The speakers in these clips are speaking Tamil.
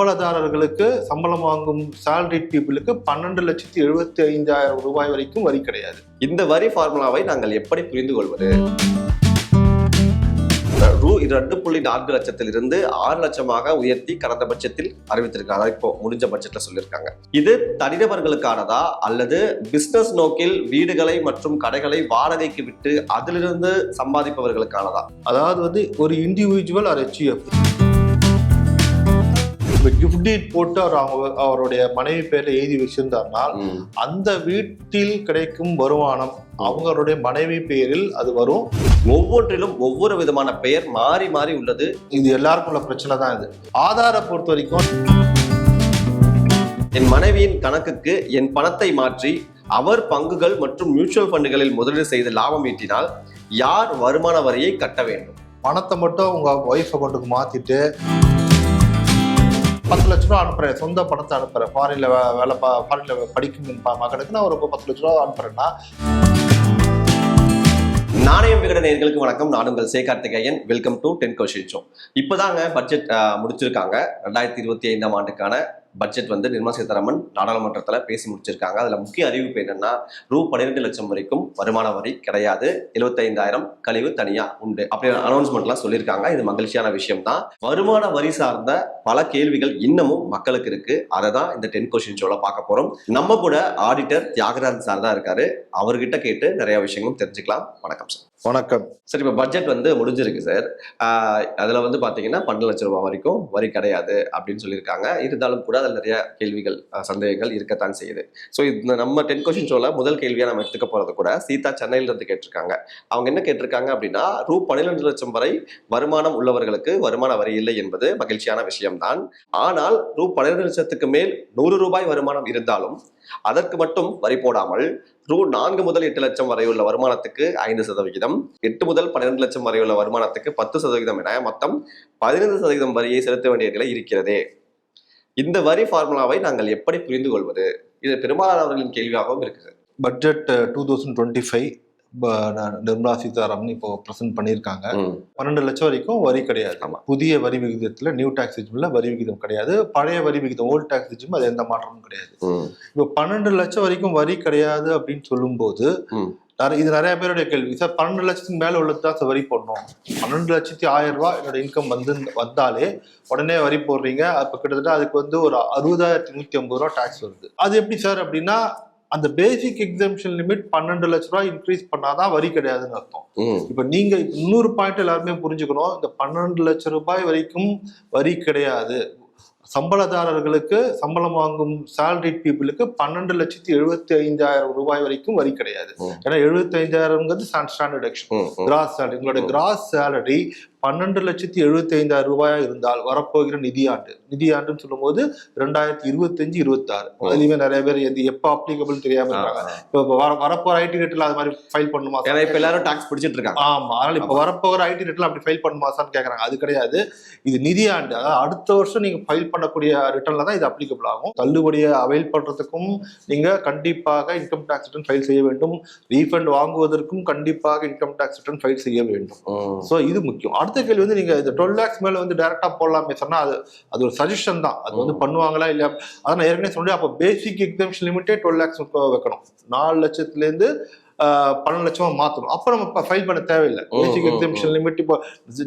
சம்பளதாரர்களுக்கு சம்பளம் வாங்கும் salaried பீப்புளுக்கு பன்னெண்டு லட்சத்தி எழுபத்தி ஐந்தாயிரம் ரூபாய் வரைக்கும் வரி கிடையாது. இந்த வரி ஃபார்முலாவை நாங்கள் எப்படி புரிந்து கொள்வது? ரூ ரெண்டு புள்ளி நான்கு லட்சத்திலிருந்து ஆறு லட்சமாக உயர்த்தி கடந்த பட்சத்தில் அறிவித்திருக்காங்க இப்போ முடிஞ்ச பட்ஜெட்ல சொல்லியிருக்காங்க. இது தனிநபர்களுக்கானதா அல்லது பிசினஸ் நோக்கில் வீடுகளை மற்றும் கடைகளை வாடகைக்கு விட்டு அதிலிருந்து சம்பாதிப்பவர்களுக்கானதா? அதாவது வந்து ஒரு இண்டிவிஜுவல் ஆர் இப்போ கிஃப்ட் டீட் போட்டு அவர் அவங்க அவருடைய மனைவி பேர்ல எழுதி வச்சிருந்தார்னால் அந்த வீட்டில் கிடைக்கும் வருமானம் அவங்களுடைய மனைவி பெயரில் அது வரும். ஒவ்வொன்றிலும் ஒவ்வொரு விதமான பெயர் மாறி மாறி உள்ளது. இது எல்லாருக்கும் உள்ள பிரச்சனை தான் இது. ஆதாரை பொறுத்த வரைக்கும் என் மனைவியின் கணக்குக்கு என் பணத்தை மாற்றி அவர் பங்குகள் மற்றும் மியூச்சுவல் ஃபண்டுகளில் முதலீடு செய்து லாபம் ஈட்டினால் யார் வருமான வரியை கட்ட வேண்டும்? பணத்தை மட்டும் உங்க ஒய்ஃப் அக்கௌண்ட்டுக்கு மாத்திட்டு பத்து லட்ச ரூபா அனுப்புகிறேன் சொந்த பணத்தை அனுப்புகிறேன் ஃபாரினில் வேலை பா ஃபாரினில் படிக்கும் மகனுக்கு நான் ஒரு பத்து லட்ச ரூபா அனுப்புகிறேன்னா நாணயம் விகட நேர்களுக்கு வணக்கம். நான் உங்கள் சே Karthikeyan. Welcome to ten question show இப்போதாங்க budget முடிச்சிருக்காங்க. ரெண்டாயிரத்தி இருபத்தி ஐந்தாம் ஆண்டுக்கான பட்ஜெட் வந்து நிர்மலா சீதாராமன் நாடாளுமன்றத்தில் பேசி முடிச்சிருக்காங்க. அதில் முக்கிய அறிவிப்பு என்னன்னா ரூ பன்னிரெண்டு லட்சம் வரைக்கும் வருமான வரி கிடையாது. எழுபத்தைந்தாயிரம் கழிவு தனியாக உண்டு. அப்படி அனௌன்ஸ்மெண்ட்லாம் சொல்லியிருக்காங்க. இது மகிழ்ச்சியான விஷயம் தான் வருமான வரி சார்ந்த பல கேள்விகள் இன்னமும் மக்களுக்கு இருக்கு. அதை தான் இந்த டென் கொஸ்டின் ஷோவில் பார்க்க போகிறோம் நம்ம கூட ஆடிட்டர் தியாகராஜன் சார் தான் இருக்காரு. அவர்கிட்ட கேட்டு நிறைய விஷயங்களும் தெரிஞ்சுக்கலாம். வணக்கம் சார் வணக்கம். சார் இப்போ பட்ஜெட் வந்து முடிஞ்சிருக்கு சார். அதில் வந்து பார்த்தீங்கன்னா பன்னெண்டு லட்சம் ரூபாய் வரைக்கும் வரி கிடையாது அப்படின்னு சொல்லியிருக்காங்க. இருந்தாலும் கூட அதில் நிறைய கேள்விகள் சந்தேகங்கள் இருக்கத்தான் செய்யுது. ஸோ இந்த நம்ம டென் கொஸ்டின் ஷோவில் முதல் கேள்வியாக நம்ம எடுத்துக்க போகிறது கூட சீதா சென்னையிலேருந்து கேட்டிருக்காங்க. அவங்க என்ன கேட்டிருக்காங்க அப்படின்னா ரூ பன்னிரெண்டு லட்சம் வரை வருமானம் உள்ளவர்களுக்கு வருமான வரி இல்லை என்பது மகிழ்ச்சியான விஷயம்தான். ஆனால் ரூ பன்னிரெண்டு லட்சத்துக்கு மேல் நூறு ரூபாய் வருமானம் இருந்தாலும் அதற்கு மட்டும் வரி போடாமல் ரூ நான்கு முதல் எட்டு லட்சம் வரை உள்ள வருமானத்துக்கு ஐந்து சதவிகிதம் எட்டு முதல் பன்னிரெண்டு லட்சம் வரை உள்ள வருமானத்துக்கு பத்து சதவீதம் என மொத்தம் பதினைந்து சதவீதம் வரியை செலுத்த வேண்டிய நிலை இருக்கிறது. இந்த வரி ஃபார்முலாவை நாங்கள் எப்படி புரிந்து கொள்வது இது பெரும்பாலானவர்களின் கேள்வியாகவும் இருக்குது. Budget two thousand twenty five Nirmala Sitharaman இப்போ ப்ரெசென்ட் பண்ணியிருக்காங்க. பன்னெண்டு லட்சம் வரைக்கும் வரி கிடையாது. புதிய வரி விகிதத்துல நியூ டாக்ஸ் ரிஜிம்ல வரி விகிதம் கிடையாது. பழைய வரி விகிதம் ஓல்ட் டாக்ஸ் ரிஜிம் அது எந்த மாற்றமும் கிடையாது. இப்போ பன்னெண்டு லட்சம் வரைக்கும் வரி கிடையாது அப்படின்னு சொல்லும்போது இது நிறைய பேருடைய கேள்வி. சார் பன்னெண்டு லட்சத்துக்கு மேல உள்ளது தான் சார் வரி போடணும். பன்னெண்டு லட்சத்தி ஆயிரம் ரூபாய் என்னோட இன்கம் வந்து வந்தாலே உடனே வரி போடுறீங்க. அப்ப கிட்டத்தட்ட அதுக்கு வந்து ஒரு அறுபதாயிரத்தி நூத்தி ஐம்பது ரூபா டாக்ஸ் வருது. அது எப்படி சார் அப்படின்னா அந்த பேசிக் எக்ஸாம்ஷன் லிமிட் பன்னெண்டு லட்ச ரூபாய் இன்க்ரீஸ் பண்ணாதான் வரி கிடையாதுன்னு அர்த்தம். இப்ப நீங்க இன்னொரு பாயிண்ட் எல்லாருமே புரிஞ்சுக்கணும். இந்த பன்னெண்டு லட்சம் ரூபாய் வரைக்கும் வரி கிடையாது. சம்பளதாரர்களுக்கு சம்பளம் வாங்கும் salaried பீப்புளுக்கு பன்னெண்டு லட்சத்தி எழுபத்தி ஐந்தாயிரம் ரூபாய் வரைக்கும் வரி கிடையாது. ஏன்னா எழுபத்தி ஐந்தாயிரம்ங்கிறது ஸ்டாண்டர்ட் எக்ஷன். கிராஸ் சேலரி உங்களோட கிராஸ் சேலரி பன்னெண்டு லட்சத்தி எழுபத்தி ஐந்தாயிரம் ரூபாயா இருந்தால் வரப்போகிற நிதியாண்டு. நிதியாண்டுன்னு சொல்லும்போது ரெண்டாயிரத்தி இருபத்தஞ்சு இருபத்தாறு. அதுலயுமே நிறைய பேர் எது எப்ப அப்ளிகபிள் தெரியாம இருக்காங்க. இப்போ வர வரப்போற ஐடி ரேட்ல அது மாதிரி ஃபைல் பண்ணுமா? ஏன்னா இப்ப எல்லாரும் டாக்ஸ் பிடிச்சிட்டு இருக்காங்க. ஆமா. அதனால இப்ப வரப்போகிற ஐடி ரிட்டர்ன் அப்படி ஃபைல் பண்ணுமா சார்னு கேக்குறாங்க. அது கிடையாது. இது நிதியாண்டு. அதாவது அடுத்த வருஷம் நீங்க ஃபைல் பண்ணக்கூடிய ரிட்டர்ன்ல தான் இது அப்ளிகபிள் ஆகும். தள்ளுபடியை அவைல் பண்றதுக்கும் நீங்க கண்டிப்பாக இன்கம் டாக்ஸ் ரிட்டர்ன் ஃபைல் செய்ய வேண்டும். ரீஃபண்ட் வாங்குவதற்கும் கண்டிப்பாக இன்கம் டாக்ஸ் ரிட்டர்ன் ஃபைல் செய்ய வேண்டும். ஸோ இது முக்கியம். அடுத்த கேள்வி வந்து நீங்க இந்த டுவெல் லேக்ஸ் மேல வந்து டைரக்டா போடலாமே சொன்னா அது அது ஒரு சஜஷன் தான். அது வந்து. பண்ணுவாங்களா இல்லையா? அதான் நான் ஏற்கனவே சொன்னேன். அப்போ பேசிக் எக்ஸாம்ஷன் லிமிட்டே டுவெல் லேக்ஸ் வைக்கணும். நாலு லட்சத்துல இருந்து ஆஹ், பன்னெண்டு லட்சமா மாத்தணும். அப்ப நம்ம ஃபைல் பண்ண தேவையில்லை. பேசிக் ம், எக்ஸாம்ஷன் லிமிட் இப்போ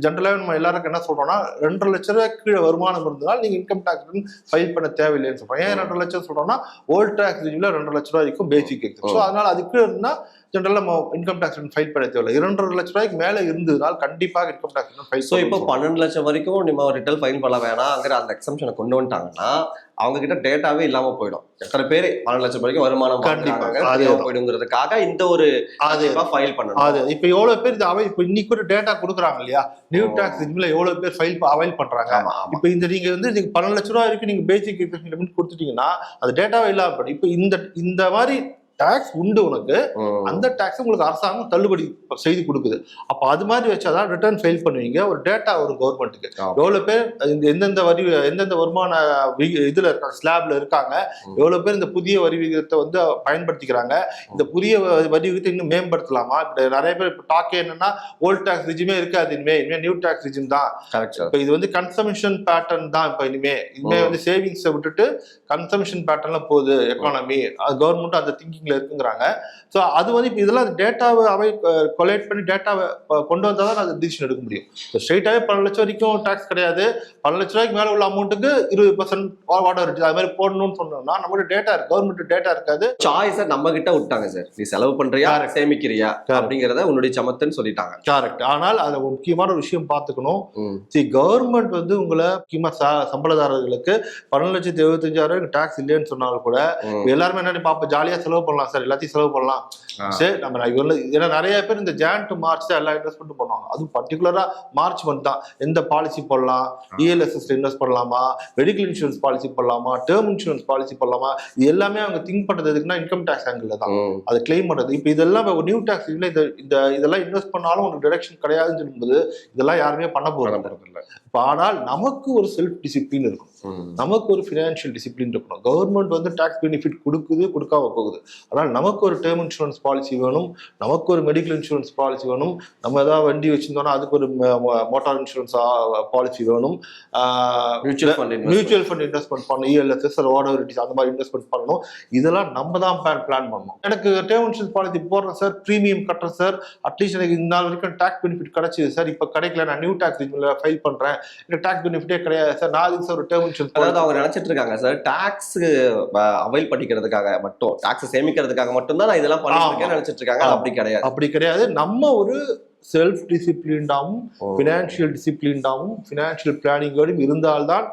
ஜென்ரலாக நம்ம எல்லாருக்கும் என்ன சொல்றோம்னா ரெண்டரை லட்ச ரூபாய் கீழே வருமானம் இருந்ததால் நீங்க இன்கம் டாக்ஸ் ஃபைல் பண்ண தேவையில்லைன்னு சொல்றோம். ஏன் ரெண்டரை லட்சம் சொல்றோம்னா ஓல்ட் டாக்ஸ் ரெண்டரை லட்ச ரூபாய் இருக்கும் பேசிக் ம். அதனால அதுக்கு இருந்தா ஜென்ரலாக நம்ம இன்கம் டாக்ஸ் ஃபைல் பண்ண தேவையில்லை. இரண்டரை லட்ச ரூபாய்க்கு மேல இருந்ததுனால் கண்டிப்பாக இன்கம் டாக்ஸ் ஃபைல் ஸோ இப்போ பன்னெண்டு லட்சம் வரைக்கும் நம்ம ரிட்டர்ன் ஃபைல் பண்ண வேணாங்கிற அந்த எக்ஸம்ஷனை கொண்டு வந்துட்டாங்கன்னா அவங்க கிட்ட டேட்டாவே இல்லாம போயிடும். எத்தனை பேர் பன்னெண்டு லட்சம் வரைக்கும் வருமானம். போயிடுங்கிறதுக்காக இந்த ஒரு அது. ஃபைல் பண்ணணும். அது. இப்ப எவ்வளவு பேர் இது அவை இப்ப இன்னைக்கு கூட டேட்டா கொடுக்குறாங்க இல்லையா? நியூ. டாக்ஸ் இதுல எவ்வளவு பேர் ஃபைல் அவைல் பண்றாங்க? ஆமா இப்ப இந்த நீங்க வந்து நீங்க பன்னெண்டு லட்ச ரூபா வரைக்கும் நீங்க பேசிக் லிமிட் கொடுத்துட்டீங்கன்னா அது டேட்டாவே இல்லாம போயிடும் இப்ப இந்த இந்த மாதிரி டாக்ஸ் உண்டு உனக்கு. அந்த டாக்ஸ் உங்களுக்கு அரசாங்கம் தள்ளுபடி செய்து கொடுக்குது. அப்ப அது மாதிரி வச்சாதான் ரிட்டர்ன் ஃபைல் பண்ணுவீங்க. ஒரு டேட்டா வரும் கவர்மெண்ட்டுக்கு. எவ்வளவு பேர் இந்த எந்தெந்த வரி எந்தெந்த வருமான இதுல இருக்காங்க ஸ்லாப்ல இருக்காங்க. எவ்வளவு பேர் இந்த புதிய வரி விகிதத்தை வந்து பயன்படுத்திக்கிறாங்க. இந்த புதிய வரி விகிதத்தை இன்னும் மேம்படுத்தலாமா? நிறைய பேர் இப்ப டாக்கே என்னன்னா ஓல்ட் டாக்ஸ் ரிஜிமே இருக்காது இனிமே. இனிமே நியூ டாக்ஸ் ரிஜிம் தான். இப்ப இது வந்து கன்சம்ஷன் பேட்டர்ன் தான் இப்ப இனிமே. இனிமே. வந்து சேவிங்ஸை விட்டுட்டு கன்சம்ஷன் பேட்டர்ன்ல போகுது எக்கானமி கவர்மெண்ட் அந்த திங்கிங்ல இருக்குங்கிறாங்க. ஸோ அது வந்து இப்போ இதெல்லாம் டேட்டாவை அவை கொலேட் பண்ணி டேட்டாவை கொண்டு வந்தால் தான் அது டிசிஷன் எடுக்க முடியும். இப்போ ஸ்ட்ரெயிட்டாகவே பல லட்சம் வரைக்கும் டாக்ஸ் கிடையாது. பல லட்ச ரூபாய்க்கு மேலே உள்ள அமௌண்ட்டுக்கு இருபது பர்சன்ட் வாடகை அது மாதிரி போடணும்னு சொன்னோம்னா நம்மளோட டேட்டா இருக்கு. கவர்மெண்ட் டேட்டா இருக்காது. சாய்ஸை நம்ம கிட்ட விட்டாங்க சார். நீ செலவு பண்றியா. சேமிக்கிறியா. அப்படிங்கறத உன்னுடைய சமத்துன்னு சொல்லிட்டாங்க. கரெக்ட் ஆனால் ஒரு முக்கியமான ஒரு விஷயம் பார்த்துக்கணும். சரி கவர்மெண்ட் வந்து உங்களை முக்கியமாக ச சம்பளதாரர்களுக்கு பன்னெண்டு லட்சத்தி எழுபத்தஞ்சாயிரம் டாக்ஸ் இல்லைன்னு சொன்னாலும் கூட எல்லாருமே என்ன பாப்பா ஜாலியா செலவு பண்ணலாம் சார் எல்லாத்தையும் செலவு பண்ணலாம். சரி நம்ம ஏன்னா நிறைய பேர் இந்த ஜான் டு மார்ச் தான் எல்லா இன்வெஸ்ட்மெண்ட் பண்ணுவாங்க. அதுவும் பர்டிகுலரா மார்ச் மந்த் தான். எந்த பாலிசி போடலாம்? E இஎல்எஸ்எஸ் இன்வெஸ்ட் பண்ணலாமா? மெடிக்கல் இன்சூரன்ஸ் பாலிசி போடலாமா? டேர்ம் இன்சூரன்ஸ் பாலிசி போடலாமா? இது எல்லாமே அவங்க திங்க் பண்றது எதுக்குன்னா இன்கம் டேக்ஸ் ஆங்கிள் தான். அதை கிளைம் பண்றது. இப்போ இதெல்லாம் நியூ டேக்ஸ் இல்லை இந்த இதெல்லாம் இன்வெஸ்ட் பண்ணாலும் உனக்கு டிடக்ஷன் கிடையாதுன்னு சொல்லும்போது இதெல்லாம் யாருமே பண்ண போறாங்க போறதில்ல. இப்போ ஆனால் நமக்கு ஒரு செல்ஃப் டிசிப்ளின் இருக்கும். நமக்கு ஒரு ஃபினான்ஷியல் டிசிப்ளின் இருக்கணும். கவர்மெண்ட் வந்து டாக்ஸ் பெனிஃபிட் கொடுக்குது கொடுக்காம போகுது. ஆனால் நமக்கு ஒரு டேர்ம் இன்சூரன்ஸ் பாலிசி வேணும் நமக்கு ஒரு மெடிக்கல் இன்சூரன்ஸ் பாலிசி வேணும் நம்ம ஏதாவது வண்டி வச்சிருந்தோம்னா அதுக்கு ஒரு மோட்டார் இன்சூரன்ஸ் பாலிசி வேணும். Mutual fund mutual fund investment பண்ணணும். E இஎல்எஸ்எஸ் வாடகை அந்த மாதிரி இன்வெஸ்ட்மெண்ட் பண்ணணும். இதெல்லாம் நம்ம தான் பிளான் பிளான் பண்ணணும். எனக்கு டேர்ம் இன்சூரன்ஸ் பாலிசி போடுறேன் சார் ப்ரீமியம் கட்டுறேன் சார் அட்லீஸ்ட் எனக்கு இந்த நாள் வரைக்கும் டாக்ஸ் பெனிஃபிட் கிடைச்சிது சார் இப்போ கிடைக்கல நான் நியூ டாக்ஸ் ஃபைல் பண்றேன். எனக்கு டாக்ஸ் பெனிஃபிட்டே கிடையாது சார் நான் அதுக்கு சார் ஒரு டேர்ம் இன்சூரன்ஸ் அதாவது அவங்க நினைச்சிட்டு இருக்காங்க சார் டாக்ஸ் அவைல் பண்ணிக்கிறதுக்காக மட்டும் டாக்ஸ் சேமிக்கிறதுக்காக மட்டும் தான் நான் இதெல்லாம் பண்ணிட்டு இருக்கேன்னு நினைச்சிட்டு இருக்காங்க அப்படி கிடையாது. அப்படி கிடையாது. நம்ம ஒரு செல்ஃப் டிசிப்ளின்டாவும் ஓ. ஃபினான்ஷியல் டிசிப்ளின்டாவும் ஃபினான்ஷியல் பிளானிங்கோடும் இருந்தால்தான்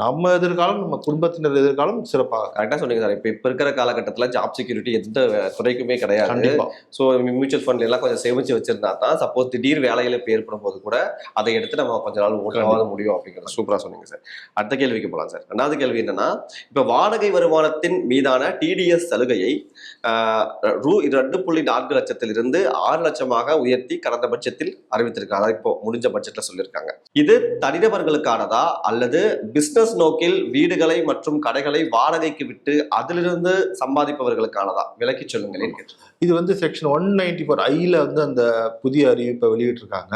நம்ம எதிர்காலம் நம்ம குடும்பத்தினர் எதிர்காலம் சிறப்பாக. கரெக்டா சொன்னீங்க சார். இப்ப இப்ப இருக்கிற காலகட்டத்துல ஜாப் செக்யூரிட்டி எந்த துறைக்குமே கிடையாது. ஸோ மியூச்சுவல் ஃபண்ட்ல எல்லாம் கொஞ்சம் சேமிச்சு வச்சிருந்தா தான் சப்போஸ் திடீர் வேலையில ஏற்படும் போது கூட அதை எடுத்து நம்ம கொஞ்ச நாள் ஓட்டவாத முடியும் அப்படிங்கிறத. சூப்பரா சொன்னீங்க சார். அடுத்த கேள்விக்கு போலாம் சார். ரெண்டாவது கேள்வி என்னன்னா இப்ப வாடகை வருமானத்தின் மீதான டிடிஎஸ் சலுகையை ரூ ரெண்டு புள்ளி நான்கு லட்சத்திலிருந்து ஆறு லட்சமாக உயர்த்தி கடந்த பட்சத்தில் அறிவித்திருக்காங்க. இப்போ முடிஞ்ச பட்ஜெட்ல சொல்லியிருக்காங்க. இது தனிநபர்களுக்கானதா அல்லது பிசினஸ் நோக்கில் வீடுகளை மற்றும் கடைகளை வாடகைக்கு விட்டு அதிலிருந்து சம்பாதிப்பவர்களுக்கானதா? விலக்கி சொல்லுங்களேன் இது வந்து செக்ஷன் ஒன் நைன்டி ஃபோர் ஐயில் வந்து அந்த புதிய அறிவிப்பை வெளியிட்டிருக்காங்க.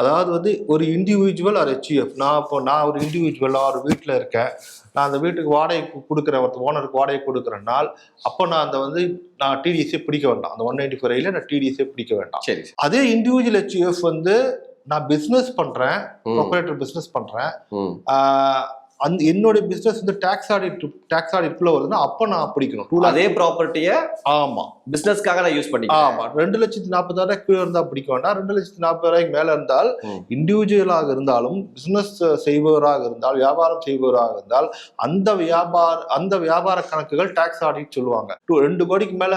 அதாவது வந்து ஒரு இண்டிவிஜுவல் ஆர் ஹெச்யூஎஃப் நான் இப்போ நான் ஒரு இண்டிவிஜுவலாக ஒரு வீட்டில் இருக்கேன். நான் அந்த வீட்டுக்கு வாடகை கொடுக்குறேன் ஒருத்தர் ஓனருக்கு வாடகை கொடுக்குறேன்னால் அப்போ நான் அந்த வந்து நான் டிடிஎஸ்ஸே பிடிக்க வேண்டாம். அந்த ஒன் நைன்டி ஃபோர் ஐயில் நான் டிடிஎஸ்ஸே பிடிக்க வேண்டாம். சரி அதே இண்டிவிஜுவல் ஹெச்யூஎஃப் வந்து நான் பிஸ்னஸ் பண்ணுறேன் ப்ரொப்ரேட்டர் பிஸ்னஸ் பண்ணுறேன். அந்த என்னோட பிஸ்னஸ் வந்து டேக்ஸ் ஆடிட் டேக்ஸ் ஆடிட்ல வருதுன்னா அப்போ நான் பிடிக்கணும். டூ அதே ப்ராப்பர்ட்டிய ஆமாம் பிசினஸ்க்காக நான் யூஸ் பண்ணிக்கிறேன். ஆமா. ரெண்டு லட்சத்தி நாற்பதாயிரம் கீழே இருந்தா பிடிக்க வேண்டாம். ரெண்டு லட்சத்தி நாற்பதாயிரம் மேல இருந்தால். இண்டிவிஜுவலாக இருந்தாலும் பிசினஸ் செய்பவராக இருந்தால் வியாபாரம் செய்பவராக இருந்தால் அந்த வியாபார அந்த வியாபார கணக்குகள் டாக்ஸ் ஆடிட் சொல்லுவாங்க. Two- ரெண்டு கோடிக்கு மேல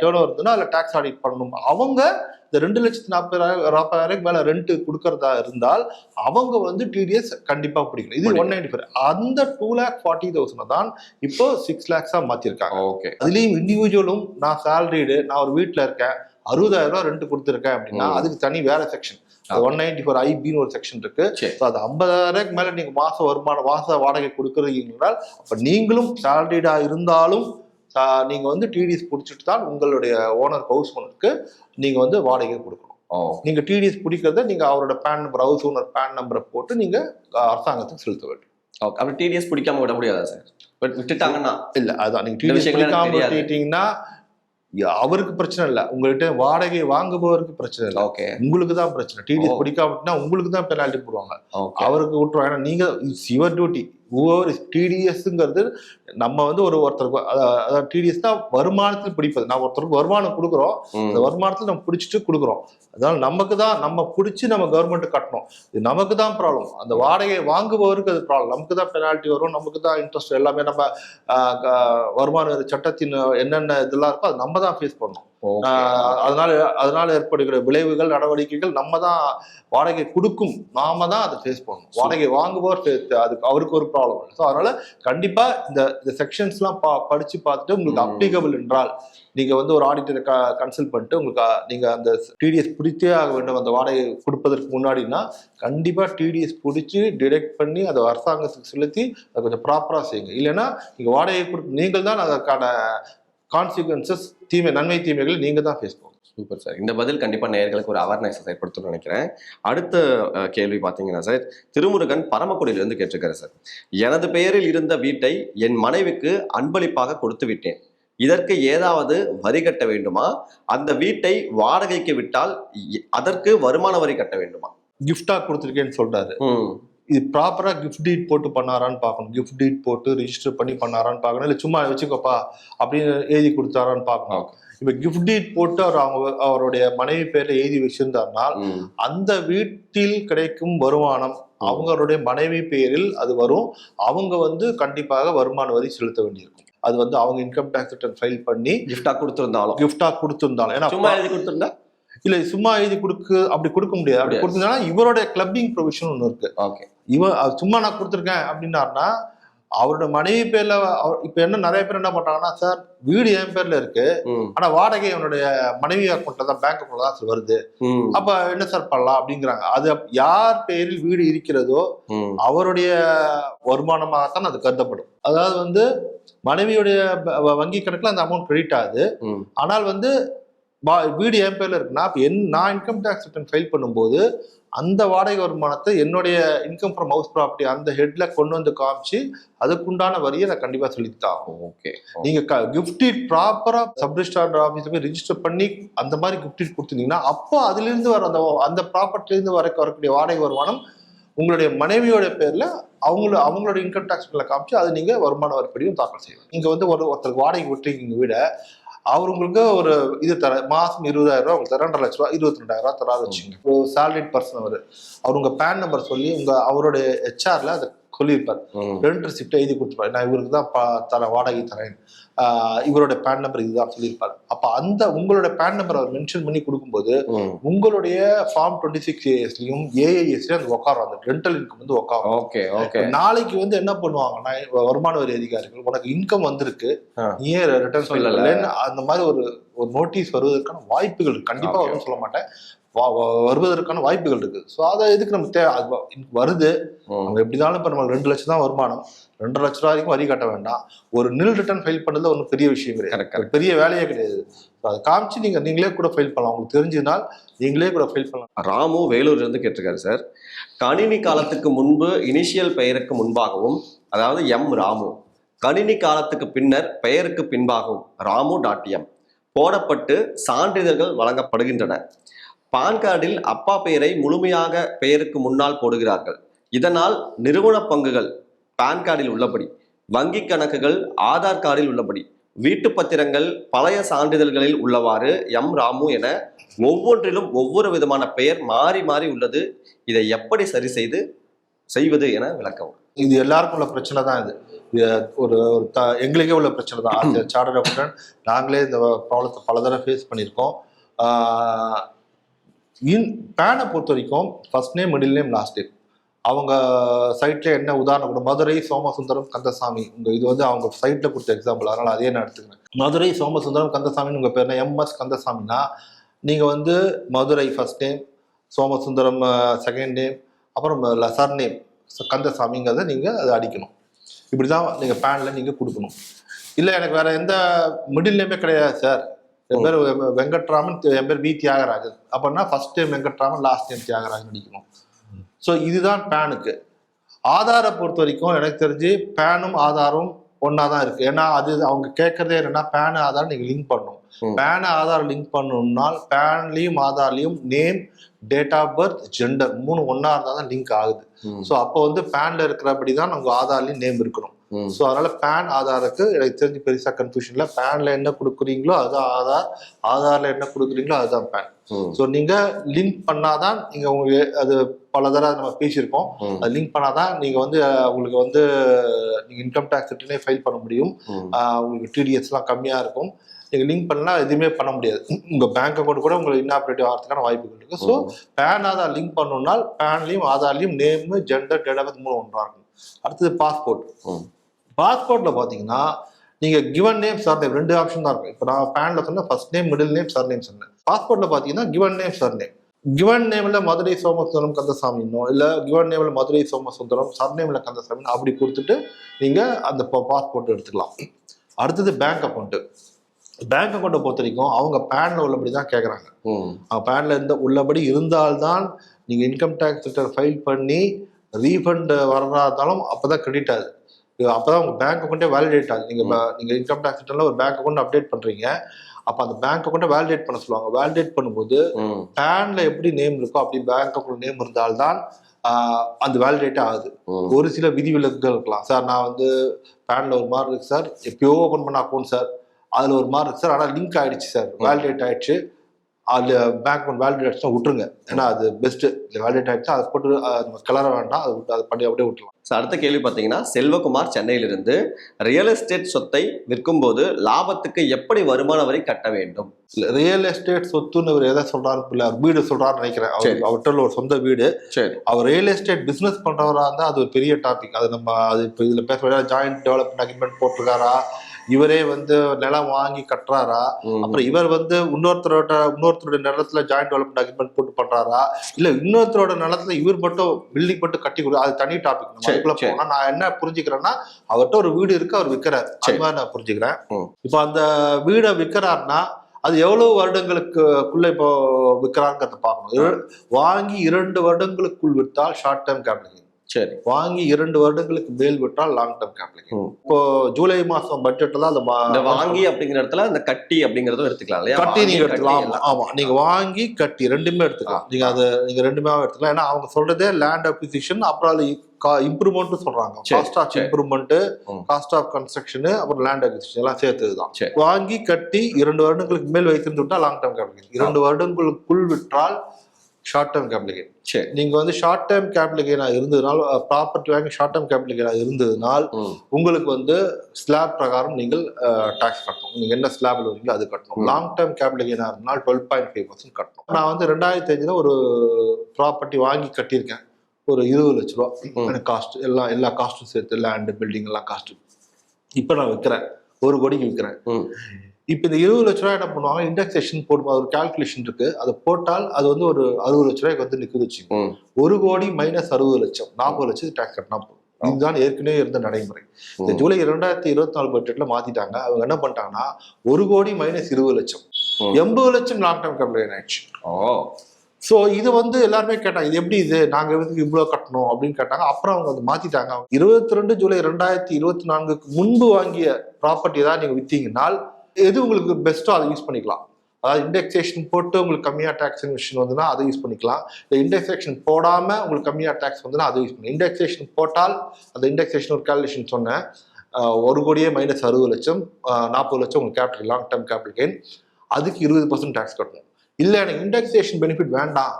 டேர்ன் இருந்ததுன்னா அதுல டாக்ஸ் ஆடிட் பண்ணணும். அவங்க இந்த ரெண்டு லட்சத்தி நாற்பதாயிரம் நாற்பதாயிரம் மேல ரெண்ட் கொடுக்கறதா இருந்தால் அவங்க வந்து டிடிஎஸ் கண்டிப்பா பிடிக்கணும் இது ஒன் நைன்டி ஃபோர் அந்த டூ லேக் ஃபார்ட்டி தௌசண்ட் தான் இப்போ சிக்ஸ் லேக்ஸா மாத்திருக்காங்க. ஓகே அதுலயும் இண்டிவிஜுவலும் நான் சேலரிடு நான் ஒரு வீட்ல இருக்கேன் அறுபதாயிரம் ரூபாய் ரெண்ட் கொடுத்துருக்கேன் அப்படின்னா. அதுக்கு தனி வேற செக்ஷன் ஒன் நைன்டி ஃபோர் ஐபின்னு ஒரு செக்ஷன் இருக்கு. அது ஐம்பதாயிரம் மேல நீங்க மாச வருமானம் மாச வாடகை கொடுக்குறீங்கன்றால் அப்ப நீங்களும் சேலரிடா இருந்தாலும் ஆ, நீங்க வந்து டிடிஎஸ் பிடிச்சிட்டு தான் உங்களுடைய ஓனர் ஹவுஸ் ஓனருக்கு நீங்க வந்து வாடகை கொடுக்கணும். ஓ. நீங்க டிடிஎஸ் பிடிக்கிறத நீங்க அவரோட PAN number house owner PAN நம்பரை போட்டு நீங்க ஆ, அரசாங்கத்துக்கு செலுத்த வேண்டும். ஓகே அப்படி டிடிஎஸ் பிடிக்காம விட முடியாதா சார்? பட் விட்டுட்டாங்கன்னா? இல்ல அதான் நீங்க இந்த டிடிஎஸ் பிடிக்காம. விட்டுட்டீங்கன்னா அவருக்கு பிரச்சனை இல்ல. உங்கள்கிட்ட வாடகை வாங்குபவருக்கு பிரச்சனை இல்ல. ஓகே. உங்களுக்கு தான் பிரச்சனை. டிடிஎஸ். பிடிக்காம உங்களுக்கு தான் பெனால்ட்டி போடுவாங்க. அவருக்கு விட்டுருவாங்க. ஏன்னா நீங்க யுவர் டியூட்டி ஒவ்வொரு டிடிஎஸ்ங்கிறது நம்ம வந்து ஒரு ஒருத்தருக்கு அத- அதாவது டிடிஎஸ் தான் வருமானத்தில் பிடிப்பது. நான் ஒருத்தருக்கு வருமானம் கொடுக்குறோம். அந்த வருமானத்தில் நம்ம பிடிச்சிட்டு கொடுக்குறோம். அதனால நமக்கு தான் நம்ம பிடிச்சி நம்ம கவர்மெண்ட் கட்டணும். இது நமக்கு தான் ப்ராப்ளம் அந்த வாடகையை வாங்குபவருக்கு அது ப்ராப்ளம் நமக்கு தான் பெனால்ட்டி வரும். நமக்கு தான் இன்ட்ரெஸ்ட் எல்லாமே நம்ம வருமான வரி சட்டத்தின் என்னென்ன இதெல்லாம் இருக்கோ அது நம்ம தான் ஃபேஸ் பண்ணணும். அதனால அதனால ஏற்படுகிற விளைவுகள் நடவடிக்கைகள் நம்ம தான் வாடகை கொடுக்கும். நாம தான் அதை ஃபேஸ் பண்ணணும். வாடகை வாங்குபவர் அதுக்கு அவருக்கு ஒரு ப்ராப்ளம் இல்லை ஸோ அதனால கண்டிப்பா இந்த இந்த செக்ஷன்ஸ்லாம் பா படிச்சு பார்த்துட்டு உங்களுக்கு. அப்ளிகபிள் என்றால் நீங்க வந்து ஒரு ஆடிட்டரை கன்சல்ட் பண்ணிட்டு உங்களுக்கு நீங்க அந்த டிடிஎஸ் பிடித்தே ஆக வேண்டும். அந்த வாடகை கொடுப்பதற்கு முன்னாடினா கண்டிப்பா டிடிஎஸ் பிடிச்சி டிடெக்ட் பண்ணி அதை அரசாங்கத்துக்கு செலுத்தி அதை கொஞ்சம் ப்ராப்பரா செய்யுங்க. இல்லைன்னா நீங்க வாடகை கொடு நீங்கள் தான் அதற்கான கான்சிக்வன்சஸ் தீமை நன்மை தீமைகளை நீங்க தான் ஃபேஸ் பண்ணணும் சூப்பர் சார் இந்த பதில் கண்டிப்பா நேயர்களுக்கு ஒரு அவேர்னஸ் ஏற்படுத்தும்னு நினைக்கிறேன். அடுத்த கேள்வி பாத்தீங்கன்னா சார் திருமுருகன் பரமக்குடியில இருந்து கேட்டிருக்காரு சார் எனது பெயரில் இருந்த வீட்டை என் மனைவிக்கு அன்பளிப்பாக கொடுத்து விட்டேன். இதற்கு ஏதாவது வரி கட்ட வேண்டுமா? அந்த வீட்டை வாடகைக்கு விட்டால் அதற்கு வருமான வரி கட்ட வேண்டுமா? கிஃப்டா கொடுத்துருக்கேன்னு சொல்றாரு. இது ப்ராப்பரா கிஃப்ட் டீட் போட்டு பண்ணாரான்னு பார்க்கணும். கிஃப்ட் டீட் போட்டு ரிஜிஸ்டர் பண்ணி பண்ணாரான்னு பார்க்கணும். இல்லை சும்மா வச்சுக்கோப்பா அப்படின்னு எழுதி கொடுத்தாரான்னு பார்க்கணும். இப்போ கிஃப்ட் டீட் போட்டு அவர் அவங்க அவருடைய மனைவி பேர்ல எழுதி வச்சிருந்தாருனால் ம். அந்த வீட்டில் கிடைக்கும் வருமானம் அவங்களுடைய மனைவி பேரில் அது வரும். அவங்க வந்து கண்டிப்பாக வருமான வரி செலுத்த வேண்டியிருக்கும். அது வந்து அவங்க இன்கம் டேக்ஸ் ரிட்டர்ன் ஃபைல் பண்ணி கிஃப்டா கொடுத்திருந்தாலும். கிஃப்டா கொடுத்திருந்தாலும். ஏன்னா சும்மா எழுதி கொடுத்திருந்தா? இல்ல சும்மா எழுதி கொடுக்கு அப்படி கொடுக்க முடியாது. அப்படி முடியாது. கொடுத்தா இவருடைய கிளப்பிங் ப்ரொவிஷன் ஒன்று இருக்கு. ஓகே இவன் சும்மா நான் கொடுத்துருக்கேன் அப்படின்னாருன்னா அவரோட மனைவி பேர்ல அவர் இப்ப என்ன நிறைய பேர் என்ன பண்றாங்கன்னா சார் வீடு என் பேர்ல இருக்கு. ஆனா வாடகை என்னுடைய மனைவி அக்கௌண்ட்ல தான் பேங்க் அக்கௌண்ட்ல தான் சார் வருது. அப்ப என்ன சார் பண்ணலாம் அப்படிங்கிறாங்க. அது யார் பேரில் வீடு இருக்கிறதோ அவருடைய வருமானமாகத்தான் அது கருதப்படும். அதாவது வந்து மனைவியுடைய வங்கி கணக்குல அந்த அமௌண்ட் கிரெடிட் ஆகுது. ஆனால் வந்து வா- வீடு என் பேர்ல இருக்குன்னா அப்ப என் நான் இன்கம் டேக்ஸ் ரிட்டர்ன் ஃபைல் பண்ணும்போது அந்த வாடகை வருமானத்தை என்னுடைய இன்கம் ஃப்ரம் ஹவுஸ் ப்ராப்பர்ட்டி அந்த ஹெட்ல கொண்டு வந்து காமிச்சு அதுக்குண்டான வரியை நான் கண்டிப்பா செலுத்தித்தான். ஆகணும். ஓகே நீங்க கிஃப்டி ப்ராப்பரா சப்ரிஸ்டார் ஆஃபீஸ்ல போய் ரிஜிஸ்டர் பண்ணி அந்த மாதிரி கிஃப்டி கொடுத்துருந்தீங்கன்னா அப்போ அதுல இருந்து வர அந்த அந்த ப்ராப்பர்ட்டில இருந்து வர வரக்கூடிய வாடகை வருமானம் உங்களுடைய மனைவியோட பேர்ல அவங்கள அவங்களோட இன்கம் டேக்ஸ் பில்ல காமிச்சு அது நீங்க வருமான வரிப்படியும் தாக்கல் செய்யலாம். நீங்க வந்து ஒரு ஒருத்தருக்கு வாடகை விட்டுருக்கீங்க வீட அவர் உங்களுக்கு ஒரு இது தர மாதம் இருபதாயிரம் ரூபா உங்களுக்கு ரெண்டரை லட்ச ரூபா இருபத்தி ரெண்டாயிரம் ரூபா தராது வச்சுங்க ஒரு சேலரிட் பர்சன் அவர். அவர் உங்க பேன் நம்பர் சொல்லி உங்க அவருடைய ஹெச்ஆர்ல அதை சொல்லியிருப்பார். ரெண்ட் ரிசிப்ட் எழுதி கொடுத்துருப்பாரு. நான் இவருக்கு தான் தரேன் வாடகை தரேன். இவரோட பேன் நம்பர் இதுதான் சொல்லியிருப்பாரு. அப்ப அந்த உங்களோட பேன் நம்பர் அவர் மென்ஷன் பண்ணி கொடுக்கும்போது உங்களுடைய ஃபார்ம் டுவெண்ட்டி சிக்ஸ் ஏஎஸ்லையும் ஏஐஎஸ்லயும் அது உட்காரும் அந்த ரெண்டல் இன்கம் வந்து உட்காரும் ஓகே ஓகே. நாளைக்கு வந்து என்ன பண்ணுவாங்கன்னா வருமான வரி அதிகாரிகள் உனக்கு இன்கம் வந்திருக்கு. நீ ரிட்டர்ன் சொல்லல. சொல்லலன்னு அந்த மாதிரி ஒரு ஒரு நோட்டீஸ் வருவதற்கான வாய்ப்புகள். கண்டிப்பா. வரும்னு சொல்ல மாட்டேன். வருவதற்கான வாய்ப்புகள் இருக்கு. ஸோ அதை எதுக்கு நம்ம தேவை வருது. நம்ம எப்படினாலும் இப்போ நம்ம ரெண்டு லட்சம் தான் வருமானம். ரெண்டரை லட்ச ரூபா வரைக்கும் வரி கட்ட வேண்டாம். ஒரு நில் ரிட்டர்ன் ஃபைல் பண்ணது ஒன்றும் பெரிய விஷயம் கிடையாது. பெரிய வேலையே கிடையாது. அதை காமிச்சு நீங்க நீங்களே கூட ஃபைல் பண்ணலாம். உங்களுக்கு தெரிஞ்சதுனால் நீங்களே கூட ஃபைல் பண்ணலாம். ராமு வேலூர்ல இருந்து கேட்டிருக்காரு சார் கணினி காலத்துக்கு முன்பு இனிஷியல் பெயருக்கு முன்பாகவும் அதாவது எம் ராமு. கணினி காலத்துக்கு பின்னர் பெயருக்கு பின்பாகவும் ராமு டாட் எம் போடப்பட்டு சான்றிதழ்கள் வழங்கப்படுகின்றன. பான் கார்டில் அப்பா பெயரை முழுமையாக பெயருக்கு முன்னால் போடுகிறார்கள். இதனால் நிறுவன பங்குகள் பான் கார்டில் உள்ளபடி வங்கி கணக்குகள் ஆதார் கார்டில் உள்ளபடி வீட்டு பத்திரங்கள் பழைய சான்றிதழ்களில் உள்ளவாறு எம். ராமு என ஒவ்வொன்றிலும் ஒவ்வொரு விதமான பெயர் மாறி மாறி உள்ளது. இதை எப்படி சரி செய்து செய்வது என விளக்கவும். இது எல்லாருக்கும் உள்ள பிரச்சனை தான் இது. ஒரு ஒரு த எங்களுக்கே உள்ள பிரச்சனை தான். சார்டர் அக்கௌண்டன்ட் நாங்களே இந்த ப்ராப்ளத்தை பல தடவை ஃபேஸ் பண்ணியிருக்கோம். இன் பேனை பொறுத்த வரைக்கும் first name middle name last name அவங்க சைட்ல என்ன உதாரணம்? கூட மதுரை சோமசுந்தரம் கந்தசாமி. உங்க இது வந்து அவங்க சைட்ல கொடுத்த எக்ஸாம்பிள் அதனால அதே நான் எடுத்துக்கிறேன். மதுரை சோமசுந்தரம் கந்தசாமின்னு உங்க பேர் எம்எஸ் கந்தசாமினா நீங்க வந்து Madurai first name Somasundaram second name அப்புறம் சர் நேம் கந்தசாமிங்கிறத நீங்க அதை அடிக்கணும். இப்படிதான் நீங்க பேன்ல நீங்க கொடுக்கணும். இல்லை எனக்கு வேற எந்த மிடில் நேமே கிடையாது சார் என் பேர் வெங்கட்ராமன் என் பேர் வி தியாகராஜன். அப்படின்னா first time Venkatraman last time Thiagarajan அடிக்கணும் ஸோ இதுதான் பேனுக்கு ஆதாரை பொறுத்த வரைக்கும் எனக்கு தெரிஞ்சு பேனும் ஆதாரும் ஒன்றா தான் இருக்கு. ஏன்னா அது அவங்க கேட்கறதே என்னன்னா பேன் ஆதார் நீங்க லிங்க் பண்ணணும். பேன் ஆதார் லிங்க் பண்ணணும்னால் பேன்லயும் ஆதார்லயும் name date of birth gender மூணு ஒன்றா இருந்தால் தான் லிங்க் ஆகுது ஸோ அப்போ வந்து பேன்ல இருக்கிறபடி தான் நம்ம ஆதார்லயும் நேம் இருக்கணும். ஸோ அதனால பேன் ஆதாருக்கு எனக்கு தெரிஞ்சு பெருசா கன்ஃபியூஷன்ல பேன்ல என்ன கொடுக்குறீங்களோ அதுதான் ஆதார் ஆதார்ல என்ன கொடுக்குறீங்களோ அதுதான் பேன் ஸோ நீங்க லிங்க் பண்ணாதான் நீங்க உங்களுக்கு அது பல தடவை நம்ம பேசியிருக்கோம் அது லிங்க் பண்ணாதான் நீங்க வந்து உங்களுக்கு வந்து நீங்க இன்கம் டேக்ஸ் ரிட்டனே ஃபைல் பண்ண முடியும். உங்களுக்கு டிடிஎஸ்லாம் கம்மியா இருக்கும். நீங்க லிங்க் பண்ணலாம் எதுவுமே பண்ண முடியாது. உங்க பேங்க் அக்கௌண்ட் கூட உங்களுக்கு இன்னாபரேட்டிவ் ஆகிறதுக்கான வாய்ப்புகள் இருக்கு. ஸோ பேன் ஆதார் லிங்க் பண்ணணும்னால் பேன்லயும் ஆதார்லயும் நேம் ஜெண்டர் டேட் ஆஃப் மூணு ஒன்றா இருக்கும். அடுத்தது பாஸ்போர்ட் ம். பாஸ்போர்ட்ல பாத்தீங்கன்னா நீங்க கிவன் நேம் சர் நேம் ரெண்டு ஆப்ஷன் தான் இருக்கும். இப்போ நான் பேன்ல சொன்னேன் first name middle name surname சொன்னேன் பாஸ்போர்ட்ல பாத்தீங்கன்னா given name surname given நேம்ல மதுரை சோமசுந்தரம் கந்தசாமினோ இல்ல கிவன் நேம்ல மதுரை சோமசுந்தரம் சர் நேம்ல கந்தசாமி அப்படி கொடுத்துட்டு நீங்க அந்த பாஸ்போர்ட் எடுத்துக்கலாம். அடுத்தது பேங்க் அக்கௌண்ட் பேங்க் அக்கௌண்ட்டை பொறுத்த வரைக்கும் அவங்க பேன்ல உள்ளபடி தான் கேட்குறாங்க அவங்க பேன்ல இருந்த உள்ளபடி இருந்தால்தான் நீங்க இன்கம் டேக்ஸ் ரிட்டர்ன் ஃபைல் பண்ணி ரீஃபண்ட் வரதா இருந்தாலும் அப்பதான் கிரெடிட் ஆகுது. அப்பதான் உங்க பேங்க் அக்கௌண்ட்டே வேலிடேட் ஆகுது. நீங்க ப- நீங்க இன்கம் டேக்ஸ் ரிட்டர்ன்ல ஒரு பேங்க் அக்கௌண்ட் அப்டேட் பண்றீங்க. அப்ப அந்த பேங்க் அக்கௌண்ட்டை வேலிடேட் பண்ண சொல்லுவாங்க. வேலிடேட் பண்ணும்போது பேன்ல எப்படி நேம் இருக்கோ அப்படி பேங்க் அக்கௌண்ட் நேம் இருந்தால்தான் அந்த வேலிடேட் ஆகுது. ஒரு சில விதிவிலக்குகள் இருக்கலாம். சார் நான் வந்து பேன்ல ஒரு மாதிரி இருக்கு சார். எப்பயோ ஓபன் பண்ண அக்கௌண்ட் சார். அதுல ஒரு மாதிரி இருக்கு சார். ஆனா லிங்க் ஆயிடுச்சு சார். வேலிடேட் ஆயிடுச்சு. அதுல பேங்க் அக்கௌண்ட் வேலிடேட் ஆயிடுச்சுன்னா விட்டுருங்க. ஏன்னா அது பெஸ்ட் வேலிடேட் ஆயிடுச்சு அதை போட்டு நம்ம கிளற வேண்டாம் அதை விட்டு அதை பண்ணி அப்படியே விட்டுலாம் So, அடுத்த கேள்வி பார்த்தீங்கன்னா செல்வகுமார் சென்னையிலிருந்து ரியல் எஸ்டேட் சொத்தை விற்கும்போது லாபத்துக்கு எப்படி வருமான வரி கட்ட வேண்டும்? ரியல் எஸ்டேட் சொத்துன்னு இவர் எதை சொல்றாரு இல்ல வீடு சொல்றாருன்னு நினைக்கிறேன். அவர் அவர்கிட்ட ஒரு சொந்த வீடு. சரி. அவர் ரியல் எஸ்டேட் பிசினஸ் பண்றவரா இருந்தா அது ஒரு பெரிய டாபிக் அது நம்ம அது இப்போ இதுல பேச ஜாயிண்ட் டெவலப்மெண்ட் அக்ரிமெண்ட் போட்டிருக்காரா? இவரே வந்து நிலம் வாங்கி கட்டுறாரா. அப்புறம் இவர் வந்து இன்னொருத்தரோட இன்னொருத்தரோட நிலத்துல ஜாயிண்ட் டெவலப்மெண்ட் அக்ரிமெண்ட் போட்டு பண்றாரா இல்ல இன்னொருத்தரோட நிலத்துல இவர் மட்டும் பில்டிங் மட்டும் கட்டி கொடு அது தனி டாபிக் அதுக்குள்ள. போனா நான் என்ன புரிஞ்சுக்கிறேன்னா அவர்கிட்ட ஒரு வீடு இருக்கு அவர் விற்கிறார் அது. மாதிரி நான் புரிஞ்சுக்கிறேன். இப்போ அந்த வீடை விற்கிறாருன்னா அது எவ்வளவு வருடங்களுக்குள்ள இப்போ விற்கிறாங்கிறத பார்க்கணும் வாங்கி இரண்டு வருடங்களுக்குள் விற்றால் ஷார்ட் டேர்ம் கேபிட்டல் சரி. வாங்கி இரண்டு வருடங்களுக்கு மேல் விட்டால் லாங் டேர்ம் ம். இப்போ ஜூலை மாசம் பட்ஜெட்ல தான் அந்த வாங்கி அப்படிங்கிற இடத்துல இந்த கட்டி அப்படிங்கறதும் எடுத்துக்கலாம் இல்லையா? கட்டி நீங்க எடுத்துக்கலாம். ஆமா. நீங்க வாங்கி கட்டி ரெண்டுமே எடுத்துக்கலாம். நீங்க அது நீங்க ரெண்டுமே எடுத்துக்கலாம். ஏன்னா அவங்க சொல்றதே லேண்ட் அக்விசிஷன் அப்புறம் இம்ப்ரூவ்மெண்ட் சொல்றாங்க. Cost of. Improvement. Cost of construction அப்புறம் லேண்ட் அக்விசிஷன் எல்லாம் சேர்த்ததுதான் சரி. வாங்கி கட்டி இரண்டு வருடங்களுக்கு மேல் வைத்திருந்து விட்டா லாங் டேர்ம் இரண்டு வருடங்களுக்குள் விற்றால் ஷார்ட் டேர்ம் கேபிட்டல் சரி. நீங்க வந்து ஷார்ட் டேர்ம் கெயினா இருந்ததுனால் ப்ராப்பர்ட்டி வாங்கி ஷார்ட் டேர்ம் கெயினா இருந்ததுனால். உங்களுக்கு வந்து ஸ்லாப் பிரகாரம் நீங்கள் டாக்ஸ் கட்டணும். நீங்க என்ன ஸ்லாப்ல வரீங்களோ அது கட்டணும். லாங் டேர்ம் கெயினா இருந்தால் டுவெல் பாயிண்ட் ஃபைவ் பர்சன்ட் கட்டணும். நான் வந்து ரெண்டாயிரத்தி அஞ்சுல ஒரு ப்ராப்பர்ட்டி வாங்கி கட்டியிருக்கேன். ஒரு இருபது லட்ச ரூபா. எனக்கு காஸ்ட் எல்லாம் எல்லா காஸ்ட்டும் சேர்த்து லேண்டு பில்டிங் எல்லாம் காஸ்ட் இப்போ நான் விற்கிறேன் ஒரு கோடிக்கு விற்கிறேன். இப்போ இந்த இருபது லட்ச ரூபாய் என்ன பண்ணுவாங்க? இண்டெக்ஸேஷன் போட்டு ஒரு கால்குலேஷன் இருக்கு. அதை போட்டால் அது வந்து ஒரு அறுபது லட்ச ரூபாய்க்கு வந்து நிற்குது வச்சுக்கோங்க. ஒரு கோடி மைனஸ் அறுபது லட்சம். நாற்பது லட்சம் டேக்ஸ் கட்டினா போதும். இதுதான் ஏற்கனவே இருந்த நடைமுறை. இந்த. ஜூலை இரண்டாயிரத்தி இருபத்தி நாலு பட்ஜெட்ல மாத்திட்டாங்க. அவங்க என்ன பண்ணிட்டாங்கன்னா ஒரு கோடி மைனஸ் இருபது லட்சம். எண்பது லட்சம் லாங் டேர்ம் கம்ப்ளைண்ட் ஆயிடுச்சு. ஸோ இது வந்து எல்லாருமே கேட்டாங்க இது எப்படி இது? நாங்க எதுக்கு இவ்வளவு கட்டணும்? அப்படின்னு கேட்டாங்க. அப்புறம் அவங்க அதை மாத்திட்டாங்க. இருபத்தி ரெண்டு ஜூலை ரெண்டாயிரத்தி இருபத்தி நான்குக்கு முன்பு வாங்கிய ப்ராப்பர்ட்டி தான் நீங்க வித்தீங்கன்னால் எது உங்களுக்கு பெஸ்ட்டோ அதை யூஸ் பண்ணிக்கலாம்? அதாவது இண்டெக்ஸேஷன் போட்டு உங்களுக்கு கம்மியா டேக்ஸ் மிஷின் வந்துன்னா அதை யூஸ் பண்ணிக்கலாம். இந்த இண்டெக்ஸேஷன் போடாம உங்களுக்கு கம்மியா டேக்ஸ் வந்துன்னா அதை யூஸ் பண்ணி இண்டெக்ஸேஷன் போட்டால் அந்த இண்டெக்ஸேஷன் ஒரு கால்குலேஷன் சொன்னேன். ஒரு கோடியே மைனஸ் அறுபது லட்சம் நாற்பது லட்சம் உங்களுக்கு capital long term capital gain அதுக்கு இருபது பர்சன்ட் டேக்ஸ் கட்டணும். இல்லை எனக்கு இண்டெக்ஸேஷன் பெனிஃபிட் வேண்டாம்.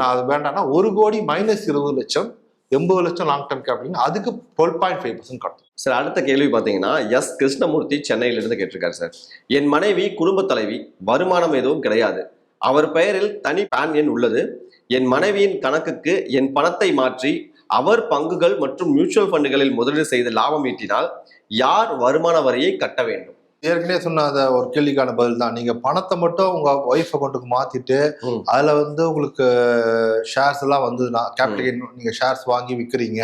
நான் அது வேண்டாம்னா ஒரு கோடி மைனஸ் இருபது லட்சம் எண்பது லட்சம் லாங் டேர்ம் கேபிட்டல் அதுக்கு டுவெல் பாயிண்ட் ஃபைவ் பர்சன்ட் கட்டணும். சார் அடுத்த கேள்வி பார்த்தீங்கன்னா எஸ் கிருஷ்ணமூர்த்தி சென்னையிலிருந்து கேட்டிருக்காரு சார் என் மனைவி குடும்ப தலைவி வருமானம் எதுவும் கிடையாது. அவர் பெயரில் தனி பேன் எண் உள்ளது. என் மனைவியின் கணக்குக்கு என் பணத்தை மாற்றி அவர் பங்குகள் மற்றும் மியூச்சுவல் ஃபண்டுகளில் முதலீடு செய்து லாபம் ஈட்டினால் யார் வருமான வரியை கட்ட வேண்டும்? ஏற்கனவே சொன்ன அந்த ஒரு கேள்விக்கான பதில் தான் நீங்க பணத்தை மட்டும் உங்க ஒய்ஃப் அக்கௌண்ட்டுக்கு மாத்திட்டு. அதுல வந்து உங்களுக்கு ஷேர்ஸ் எல்லாம் வந்ததுன்னா கேபிட்டல் நீங்க ஷேர்ஸ் வாங்கி விற்கிறீங்க.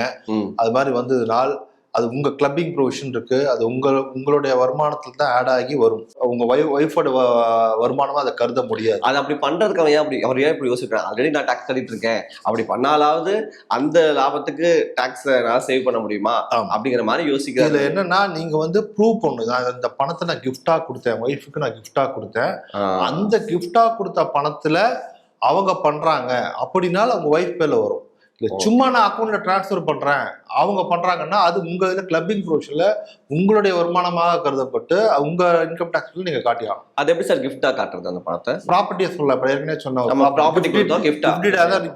அது மாதிரி வந்ததுனால் அது உங்க கிளப்பிங் ப்ரொவிஷன் இருக்கு. அது உங்க உங்களுடைய வருமானத்துல தான் ஆட் ஆகி வரும். உங்க ஒய்ஃபோட வருமானமா அதை கருத முடியாது. அது அப்படி பண்றதுக்கு அவன் ஏன் அப்படி அவர் ஏன் இப்படி யோசிக்கிறான்? ஆல்ரெடி நான் டாக்ஸ் கட்டிட்டு இருக்கேன். அப்படி பண்ணாலாவது அந்த லாபத்துக்கு டாக்ஸ் நான் சேவ் பண்ண முடியுமா. அப்படிங்கிற மாதிரி இதுல யோசிக்கிறாரு என்னன்னா நீங்க வந்து ப்ரூவ் பண்ணுங்க. இந்த பணத்தை நான் கிஃப்டா கொடுத்தேன். ஒய்ஃபுக்கு நான் கிஃப்டா கொடுத்தேன். அந்த கிஃப்டா கொடுத்த பணத்துல அவங்க பண்றாங்க. அப்படின்னால அவங்க ஒய்ஃப் பேர்ல வரும். இல்ல. சும்மா நான் அக்கௌண்ட்ல டிரான்ஸ்ஃபர் பண்றேன். அவங்க பண்றாங்கன்னா அது உங்க இதுல கிளப்பிங் ப்ரொவிஷன்ல உங்களுடைய வருமானமாக கருதப்பட்டு உங்க இன்கம் டாக்ஸ்ல நீங்க காட்டியாகும் அது எப்படி சார் கிஃப்டா காட்டுறது அந்த பணத்தை? ப்ராப்பர்ட்டியை சொல்ல இப்ப ஏற்கனவே சொன்ன நம்ம ப்ராப்பர்ட்டி கிஃப்டா கிஃப்ட்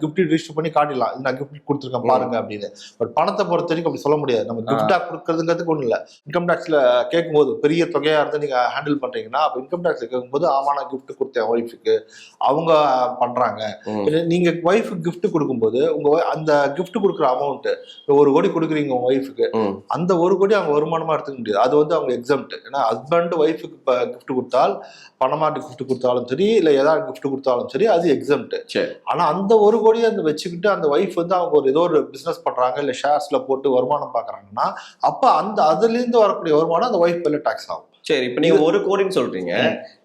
கிஃப்ட் ரிஜிஸ்டர் பண்ணி காட்டிடலாம். இது நான் கிஃப்ட் கொடுத்துருக்கேன் பாருங்க அப்படின்னு. பட் பணத்தை பொறுத்த வரைக்கும் அப்படி சொல்ல முடியாது. நம்ம கிஃப்டா கொடுக்கறதுங்கிறதுக்கு ஒன்றும் இல்லை. இன்கம் டேக்ஸ்ல கேட்கும்போது பெரிய தொகையா இருந்து நீங்க ஹேண்டில் பண்றீங்கன்னா அப்போ இன்கம் டேக்ஸ் கேட்கும்போது ஆமா நான் கிஃப்ட் கொடுத்தேன் ஒய்ஃபுக்கு அவங்க பண்றாங்க. நீங்க ஒய்ஃபுக்கு gift கொடுக்கும்போது உங்க அந்த gift கொடுக்குற அமௌண்ட் ஒரு கோடி கொடுக்குறீங்க உங்க ஒய்ஃபுக்கு அந்த ஒரு கோடி அவங்க வருமானமா எடுத்துக்க முடியாது. அது வந்து அவங்க எக்ஸாம்ட் ஏன்னா ஹஸ்பண்ட் ஒய்ஃபுக்கு இப்போ gift கொடுத்தால் பணமா gift கொடுத்தாலும் சரி இல்ல ஏதாவது gift கொடுத்தாலும் சரி அது எக்ஸாம்ட் சரி. ஆனா அந்த ஒரு கோடியை அந்த வச்சுக்கிட்டு அந்த ஒய்ஃப் வந்து அவங்க ஒரு ஏதோ ஒரு பிசினஸ் பண்றாங்க இல்ல ஷேர்ஸ்ல போட்டு வருமானம் பாக்குறாங்கன்னா அப்ப அந்த அதுல இருந்து வரக்கூடிய வருமானம் அந்த ஒய்ஃப் மேல டாக்ஸ் ஆகும். சரி இப்போ நீங்க ஒரு கோடின்னு சொல்றீங்க.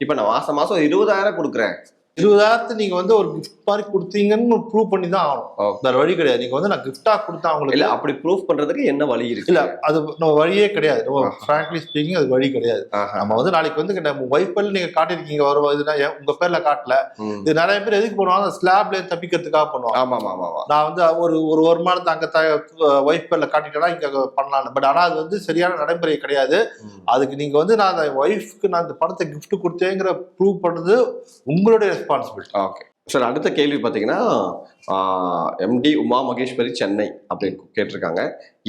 இப்போ நான் மாசம் மாசம் இருபதாயிரம் கொடுக்குறேன். இருபதாயிரத்து நீங்க வந்து ஒரு gift மாதிரி கொடுத்தீங்கன்னு ப்ரூவ் பண்ணி தான் ஆகணும். வேற வழி கிடையாது. நீங்க வந்து நான் gift-ஆ கொடுத்தா இல்ல அவங்களுக்கு அப்படி ப்ரூஃப் பண்றதுக்கு என்ன வழி இருக்கு? இல்ல அது நம்ம வழியே கிடையாது. ஃப்ராங்க்லி ஸ்பீக்கிங் அது வழி கிடையாது. நம்ம வந்து நாளைக்கு வந்து நம்ம ஒய்ஃப் பேர்ல நீங்க காட்டிருக்கீங்க வரும் இதுனா உங்க பேர்ல காட்டல. இது நிறைய பேர் எதுக்கு பண்ணுவாங்க? ஸ்லாப்ல தப்பிக்கிறதுக்காக பண்ணுவாங்க. ஆமா ஆமா ஆமா நான் வந்து ஒரு ஒரு வருமானத்தை அங்க ஒய்ஃப் பேர்ல காட்டிட்டேன்னா இங்க பண்ணலாம் பட் ஆனா அது வந்து சரியான நடைமுறை கிடையாது. அதுக்கு நீங்க வந்து நான் அந்த ஒய்ஃப்க்கு நான் இந்த பணத்தை gift கொடுத்தேங்கிற ப்ரூவ் பண்றது உங்களுடைய ரெஸ்பான்சிபிலிட்டி ஓகே சார் அடுத்த கேள்வி பார்த்தீங்கன்னா எம்டி உமா மகேஸ்வரி சென்னை அப்படின்னு கேட்டிருக்காங்க.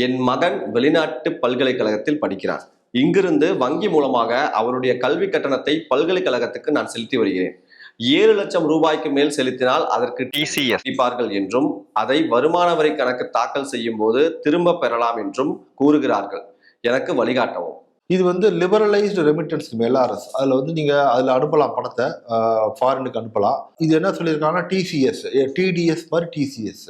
என் மகன் வெளிநாட்டு பல்கலைக்கழகத்தில் படிக்கிறான் இங்கிருந்து வங்கி மூலமாக அவருடைய கல்வி கட்டணத்தை பல்கலைக்கழகத்துக்கு நான் செலுத்தி வருகிறேன். ஏழு லட்சம் ரூபாய்க்கு மேல் செலுத்தினால் அதற்கு டிசிஎஸ் அளிப்பார்கள் என்றும் அதை வருமான வரி கணக்கு தாக்கல் செய்யும் போது திரும்ப பெறலாம் என்றும் கூறுகிறார்கள். எனக்கு வழிகாட்டவும். இது வந்து லிபரலைஸ்டு ரெமிட்டன்ஸ் எல்ஆர்எஸ் அதில் வந்து நீங்கள் அதில் அனுப்பலாம் பணத்தை ஃபாரினுக்கு அனுப்பலாம். இது என்ன சொல்லியிருக்காங்கன்னா டிசிஎஸ் டிடிஎஸ் மாதிரி TCS.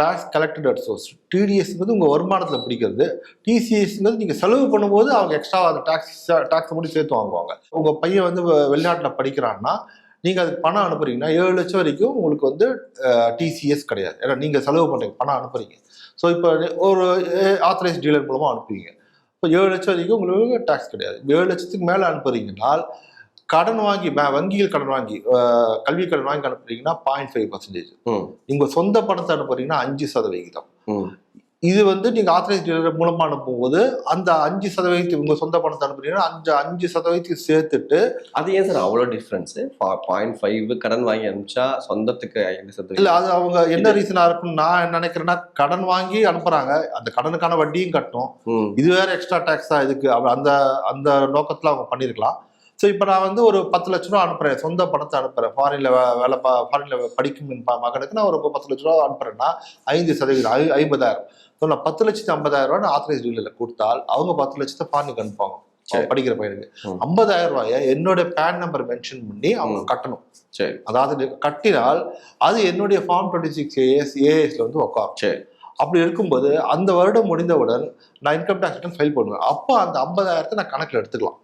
Tax collected at source டிடிஎஸ்ங்கிறது உங்கள் வருமானத்தில் பிடிக்கிறது. டிசிஎஸ்ங்கிறது நீங்கள் செலவு பண்ணும்போது அவங்க எக்ஸ்ட்ரா அந்த டாக்ஸ் டாக்ஸ் மட்டும் சேர்த்து வாங்குவாங்க. உங்கள் பையன் வந்து வெளிநாட்டில் படிக்கிறான்னா நீங்கள் அதுக்கு பணம் அனுப்புறீங்கன்னா ஏழு லட்சம் வரைக்கும் உங்களுக்கு வந்து டிசிஎஸ் கிடையாது. ஏன்னா நீங்கள் செலவு பண்ணுறீங்க பணம் அனுப்புறீங்க. ஸோ இப்போ ஒரு ஆத்தரைஸ் டீலர் மூலமாக அனுப்புவீங்க. இப்போ ஏழு லட்சம் வரைக்கும் உங்களுக்கு டாக்ஸ் கிடையாது. ஏழு லட்சத்துக்கு மேலே அனுப்புறீங்கனால் கடன் வாங்கி வங்கியில் கடன் வாங்கி கல்வி கடன் வாங்கி அனுப்புறீங்கன்னா பாயிண்ட் ஃபைவ் பர்சன்டேஜ் ம், நீங்கள் சொந்த பணத்தை அனுப்புறீங்கன்னா அஞ்சு சதவிகிதம். இது வந்து நீங்க ஆத்தரைஸ் டீலர் மூலமா அனுப்பும்போது அந்த அஞ்சு சதவீதம் உங்க சொந்த பணத்தை அனுப்புறீங்கன்னா அஞ்சு அஞ்சு சதவீதத்துக்கு சேர்த்துட்டு அது ஏன் சார் அவ்வளோ டிஃப்ரென்ஸ் பாயிண்ட் ஃபைவ் கடன் வாங்கி அனுப்பிச்சா சொந்தத்துக்கு ஐந்து இல்ல சதவீதம் அது அவங்க என்ன ரீசனா இருக்கும்னு நான் நினைக்கிறேன்னா கடன் வாங்கி அனுப்புறாங்க. அந்த கடனுக்கான வட்டியும் கட்டணும் இது வேற எக்ஸ்ட்ரா டேக்ஸா இதுக்கு அந்த அந்த நோக்கத்துல அவங்க பண்ணிருக்கலாம். ஸோ இப்போ நான் வந்து ஒரு பத்து லட்ச ரூபா அனுப்புறேன். சொந்த பணத்தை அனுப்புறேன். ஃபாரின்ல வேலை பா ஃபாரின்ல படிக்கும் மகனுக்கு நான் ஒரு பத்து லட்ச ரூபா அனுப்புறேன்னா ஐந்து சதவீதம் ஐ- ஐம்பதாயிரம். ஸோ நான் பத்து லட்சத்தி ஐம்பதாயிரம் ரூபாய் நான் ஆத்தரைஸ் டீலரில் கொடுத்தால் அவங்க பத்து லட்சத்தை ஃபாரினுக்கு. அவன் படிக்கிற பையனுக்கு. ஐம்பதாயிரம் ரூபாயை என்னோட பேன் நம்பர் மென்ஷன் பண்ணி அவங்க. கட்டணும். சரி. அதாவது கட்டினால் அது என்னுடைய ஃபார்ம் டுவெண்ட்டி சிக்ஸ் ஏஎஸ் ஏஎஸ்ல வந்து உட்காரும் சரி. அப்படி இருக்கும்போது அந்த வருடம் முடிந்தவுடன் நான் இன்கம் டேக்ஸ் ரிட்டர்ன் ஃபைல் பண்ணுவேன் அப்போ அந்த ஐம்பதாயிரத்தை நான் கணக்கில் எடுத்துக்கலாம்.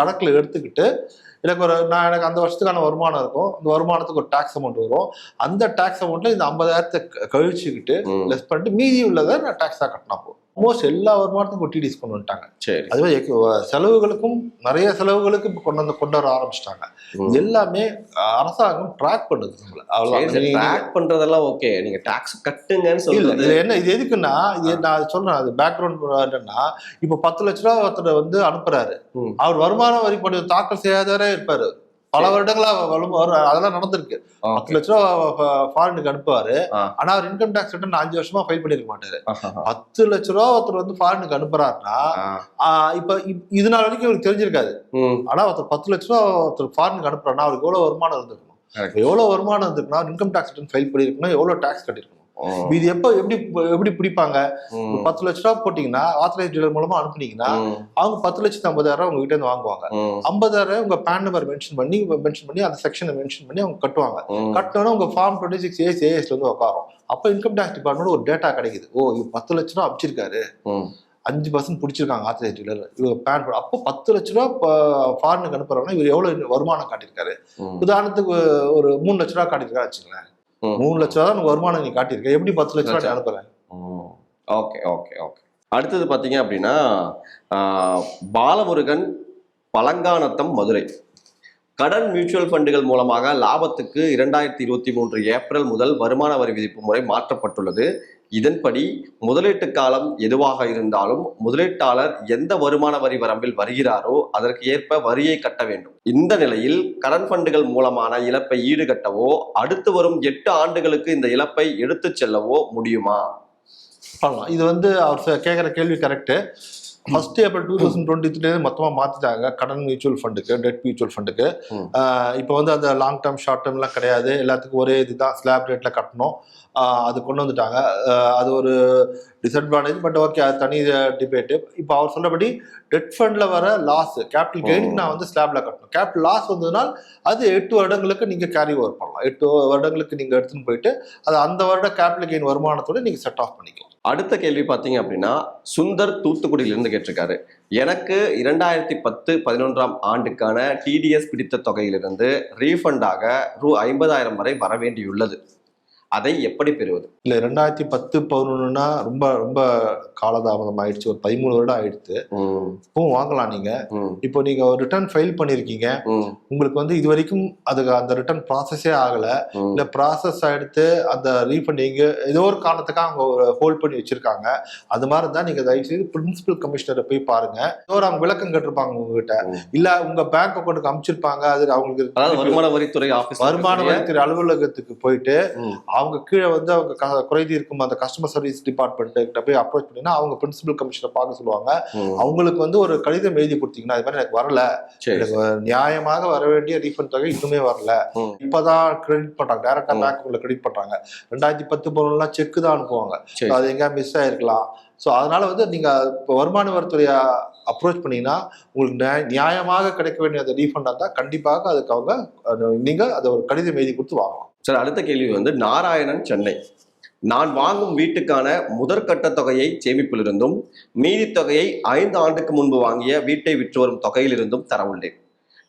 கணக்கில் எடுத்துக்கிட்டு எனக்கு ஒரு நான் எனக்கு அந்த வருஷத்துக்கான வருமானம் இருக்கும். அந்த வருமானத்துக்கு ஒரு டாக்ஸ் அமௌண்ட் வரும். அந்த டாக்ஸ் அமௌண்ட்ல இந்த ஐம்பதாயிரத்தை கழிச்சுக்கிட்டு. லெஸ் பண்ணிட்டு மீதி உள்ளதை நான் டாக்ஸாக கட்டினா போதும். ஆல்மோஸ்ட் எல்லா வருமானத்துக்கும் டிடிஸ் கொண்டு வந்துட்டாங்க. சரி அதுவே செலவுகளுக்கும் நிறைய செலவுகளுக்கு இப்போ கொண்டு வந்து கொண்டு வர ஆரம்பிச்சிட்டாங்க. எல்லாமே அரசாங்கம் ட்ராக் பண்ணுது நம்மள. நீங்க- ட்ராக் பண்றதெல்லாம் ஓகே நீங்க டாக்ஸ் கட்டுங்கன்னு இல்ல சொல்றது. இது என்ன இது எதுக்குன்னா இது நான் அது சொல்றேன் அது பேக்ரவுண்ட் என்னன்னா இப்ப பத்து லட்ச ரூபா ஒருத்தர் வந்து அனுப்புறாரு. அவர் வருமான வரி படிவம் தாக்கல் செய்யாதவரே இருப்பாரு. பல வருடங்களா வரும் அதெல்லாம் நடந்திருக்கு. பத்து லட்ச ரூபா ஃபாரினுக்கு அனுப்புவாரு. ஆனா அவர் இன்கம் டாக்ஸ் ரிட்டர்ன் அஞ்சு வருஷமா ஃபைல் பண்ணிருக்க மாட்டாரு. பத்து லட்ச ரூபா ஒருத்தர் வந்து ஃபாரினுக்கு அனுப்புறாருன்னா இப்ப இப்- இது நாள் வரைக்கும் இவருக்கு தெரிஞ்சிருக்காது. ஆனா ஒருத்தர் பத்து லட்ச ரூபா ஒருத்தர் ஃபாரினுக்கு அனுப்புறாருன்னா அவருக்கு எவ்வளவு வருமானம் இருந்திருக்கணும் Correct. எவ்வளவு வருமானம் இருந்திருக்குன்னா இன்கம் டாக்ஸ் ரிட்டர்ன் ஃபைல் பண்ணிருக்கணும் எவ்வளவு டாக்ஸ் கட்டிருக்கணும்? இது எப்போ எப்படி எப்படி பிடிப்பாங்க? பத்து லட்ச ரூபா போட்டீங்கன்னா ஆத்தரைஸ் டீலர் மூலமா அனுப்புனீங்கன்னா அவங்க பத்து லட்சத்து ஐம்பதாயிரம் ரூபாய் உங்ககிட்ட இருந்து வாங்குவாங்க. ஐம்பதாயிரம் உங்க பேன் நம்பர் மென்ஷன் பண்ணி மென்ஷன் பண்ணி அந்த செக்ஷனை மென்ஷன் பண்ணி அவங்க கட்டுவாங்க. கட்டினோன்னா உங்க ஃபார்ம் டுவெண்ட்டி சிக்ஸ் ஏஎஸ் ஏஎஸ்ல வந்து உட்காரும் அப்போ இன்கம் டேக்ஸ் டிபார்ட்மெண்ட் ஒரு டேட்டா கிடைக்குது. ஓ இவர் பத்து லட்ச ரூபா அமிச்சிருக்காரு அஞ்சு பர்சன்ட் பிடிச்சிருக்காங்க ஆத்தரைஸ் டீலர் இவர் பேன் அப்போ பத்து லட்ச ரூபா ஃபாரினுக்கு அனுப்புறாங்கன்னா இவர் எவ்வளவு வருமானம் காட்டியிருக்காரு? உதாரணத்துக்கு ஒரு மூணு லட்ச ரூபா காட்டியிருக்காரு வச்சுங்களேன். மூணு லட்ச ரூபா தான் வருமானம் நீ காட்டியிருக்க. எப்படி பத்து லட்ச ரூபா அனுப்புறேன். Okay okay okay. அடுத்தது பார்த்தீங்க அப்படின்னா பாலமுருகன் பழங்கானத்தம் மதுரை. கடன் மியூச்சுவல் ஃபண்டுகள் மூலமாக லாபத்துக்கு இரண்டாயிரத்தி இருபத்தி மூன்று ஏப்ரல் முதல் வருமான வரி விதிப்பு முறை மாற்றப்பட்டுள்ளது. இதன்படி முதலீட்டு காலம் எதுவாக இருந்தாலும் முதலீட்டாளர் எந்த வருமான வரி வரம்பில் வருகிறாரோ அதற்கு ஏற்ப வரியை கட்ட வேண்டும். இந்த நிலையில் கடன் ஃபண்டுகள் மூலமான இழப்பை ஈடுகட்டவோ அடுத்து வரும் எட்டு ஆண்டுகளுக்கு இந்த இழப்பை எடுத்துச் செல்லவோ முடியுமா? பண்ணலாம் இது வந்து அவர் கேட்குற கேள்வி correct first April two thousand twenty three மொத்தமாக மாற்றிட்டாங்க கடன் மியூச்சுவல் ஃபண்டுக்கு டெட் மியூச்சுவல் ஃபண்டுக்கு. இப்போ வந்து அந்த லாங் டேர்ம் ஷார்ட் டேர்ம்லாம் கிடையாது. எல்லாத்துக்கும் ஒரே இதுதான். ஸ்லாப் ரேட்டில் கட்டணும். அது கொண்டு வந்துட்டாங்க. அது ஒரு டிஸ்அட்வான்டேஜ் பட் ஓகே அது தனி டிபேட்டு இப்போ அவர் சொன்னபடி டெட் ஃபண்டில் வர லாஸ் கேபிட்டல் கெயினுக்கு நான் வந்து ஸ்லாப்ல கட்டணும். கேபிட்டல் லாஸ் வந்ததுனால் அது எட்டு வருடங்களுக்கு நீங்கள் கேரி ஓவர் பண்ணலாம். எட்டு வருடங்களுக்கு நீங்கள் எடுத்துன்னு போயிட்டு அது அந்த வருட கேபிட்டல் கெயின் வருமானத்தோட நீங்கள் செட் ஆஃப் பண்ணிக்கலாம். அடுத்த கேள்வி பார்த்தீங்க அப்படின்னா சுந்தர் தூத்துக்குடியிலிருந்து கேட்டிருக்காரு. எனக்கு இரண்டாயிரத்தி பத்து பதினொன்றாம் ஆண்டுக்கான டிடிஎஸ் பிடித்த தொகையிலிருந்து ரீஃபண்டாக ரூ ஐம்பதாயிரம் வரை வர வேண்டியுள்ளது அதை எப்படி பெறுவது? இல்லை ரெண்டாயிரத்தி பத்து பதினொன்றுனா ரொம்ப ரொம்ப காலதாமதம் ஆயிடுச்சு. ஒரு பதிமூணு வருடம் ஆயிடுச்சு இப்பவும் வாங்கலாம் நீங்க. இப்போ நீங்க ஒரு ரிட்டர்ன் ஃபைல் பண்ணிருக்கீங்க. உங்களுக்கு வந்து இது வரைக்கும் அதுக்கு அந்த ரிட்டர்ன் ப்ராசஸே ஆகல. இல்ல ப்ராசஸ் எடுத்து அந்த ரீஃபண்ட் எங்க ஏதோ ஒரு காரணத்துக்காக அவங்க ஹோல்ட் பண்ணி வச்சிருக்காங்க. அது மாதிரி தான் நீங்க தயவு செய்து பிரின்சிபல் கமிஷனரை போய் பாருங்க. ஏதோ ஒரு அவங்க விளக்கம் கேட்டிருப்பாங்க உங்ககிட்ட. இல்ல உங்க பேங்க் அக்கௌண்ட்டுக்கு அமைச்சிருப்பாங்க. அது அவங்களுக்கு வருமான வரித்துறை ஆபீஸ் வருமான வரித்துறை அலுவலகத்துக்கு போயிட்டு. அவங்க கீழே வந்து அவங்க க- குறைதி இருக்கும் அந்த கஸ்டமர் சர்வீஸ் டிபார்ட்மெண்ட் கிட்ட போய் அப்ரோச் பண்ணினா அவங்க பிரின்சிபல் கமிஷனை பார்க்க சொல்லுவாங்க. அவங்களுக்கு வந்து ஒரு கடிதம் எழுதி கொடுத்தீங்கன்னா இது மாதிரி எனக்கு வரல. எனக்கு நியாயமாக வர வேண்டிய ரீஃபண்ட் தொகை இன்னுமே வரல. இப்பதான் கிரெடிட் பண்றாங்க. டைரக்டா ம். பேங்க் உள்ள கிரெடிட் பண்றாங்க. ரெண்டாயிரத்தி பத்து பதினொன்றுலாம் செக் தான் அனுப்புவாங்க. அது எங்கேயா மிஸ் ஆயிருக்கலாம். ஸோ அதனால வந்து நீங்க இப்போ வருமான வரித்துறையை அப்ரோச் பண்ணீங்கன்னா உங்களுக்கு நியாய- நியாயமாக கிடைக்க வேண்டிய அந்த ரீஃபண்டாக இருந்தால் கண்டிப்பாக அதுக்கு அவங்க அது நீங்க அதை ஒரு கடிதம் எழுதி கொடுத்து வாங்கலாம். சரி அடுத்த கேள்வி வந்து நாராயணன் சென்னை. நான் வாங்கும் வீட்டுக்கான முதற்கட்ட தொகையை சேமிப்பிலிருந்தும் மீதி தொகையை ஐந்து ஆண்டுக்கு முன்பு வாங்கிய வீட்டை விற்று வரும் தொகையிலிருந்தும் தர உள்ளேன்.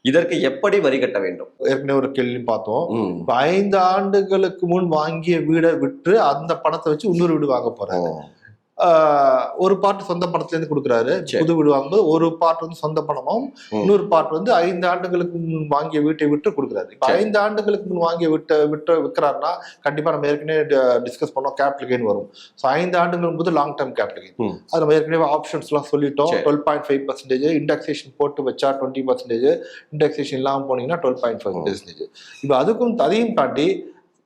இதற்கு எப்படி வரி கட்ட வேண்டும்? ஏற்கனவே ஒரு கேள்வி பார்த்தோம். ஐந்து ஆண்டுகளுக்கு முன் வாங்கிய வீடை விற்று அந்த பணத்தை வச்சு இன்னொரு வீடு வாங்க ஆஹ் ஒரு பார்ட் சொந்த பணத்துல இருந்து கொடுக்குறாரு. புது வீடு வாங்கும்போது ஒரு பார்ட் வந்து சொந்த பணமும். இன்னொரு பார்ட் வந்து ஐந்து ஆண்டுகளுக்கு முன் வாங்கிய வீட்டை விட்டு கொடுக்குறாரு இப்போ. ஐந்து ஆண்டுகளுக்கு முன் வாங்கிய விட்ட விட்டு விற்கிறாருன்னா கண்டிப்பா நம்ம ஏற்கனவே டிஸ்கஸ் பண்ணோம் கேபிட்டல் கெயின் வரும் ஸோ ஐந்து ஆண்டுகள் போது லாங் டேர்ம் கேபிட்டல் கெயின். அது நம்ம ஏற்கனவே ஆப்ஷன்ஸ்லாம் சொல்லிட்டோம். Twelve point five percentage indexation போட்டு வச்சா டுவெண்ட்டி பர்சன்டேஜ் இண்டெக்ஸேஷன் இல்லாமல் போனீங்கன்னா டுவெல் பாயிண்ட் ஃபைவ் பர்சன்டேஜ் இப்போ அதுக்கும் அதையும் தாண்டி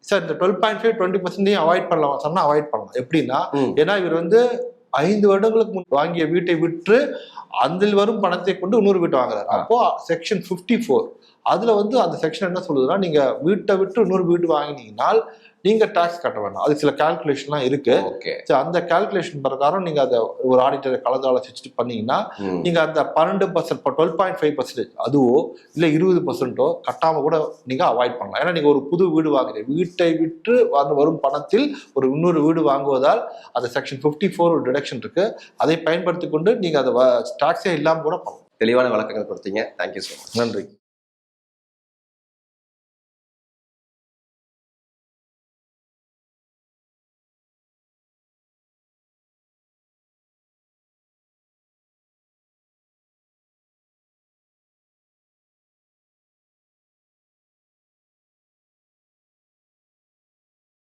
சார் இந்த twelve point five twenty percentage avoid பண்ணலாம் சொன்னா அவாய்ட் பண்ணலாம் எப்படின்னா. ஏன்னா இவர் வந்து ஐந்து வருடங்களுக்கு முன் வாங்கிய வீட்டை விற்று அதில் வரும் பணத்தை கொண்டு இன்னொரு வீட்டை வாங்குறாரு. அப்போ செக்ஷன் 54 ஃபோர் அதுல வந்து அந்த செக்ஷன் என்ன சொல்லுதுன்னா நீங்க வீட்டை விட்டு இன்னொரு வீடு வாங்கினீங்கனால் நீங்க டாக்ஸ் கட்ட வேண்டாம். அது சில கால்குலேஷன்லாம் இருக்கு. அந்த கால்குலேஷன் பிரகாரம் நீங்க அதை ஒரு ஆடிட்டரை கலந்து ஆலோசிச்சுட்டு பண்ணீங்கன்னா. நீங்க அந்த பன்னெண்டு percent twelve point five percentage அதுவோ இல்ல இருபது பர்சன்ட்டோ கட்டாம கூட நீங்க அவாய்ட் பண்ணலாம். ஏன்னா நீங்க ஒரு புது வீடு வாங்குறீங்க. வீட்டை விற்று வந்து வரும் பணத்தில் ஒரு இன்னொரு வீடு வாங்குவதால் அந்த செக்ஷன் 54 ஃபோர் ஒரு டிடக்ஷன் இருக்கு. அதை பயன்படுத்தி கொண்டு நீங்க அதை டாக்ஸே இல்லாம கூட பண்ணலாம். தெளிவான விளக்கங்கள் கொடுத்தீங்க. தேங்க்யூ ஸோ மச் நன்றி.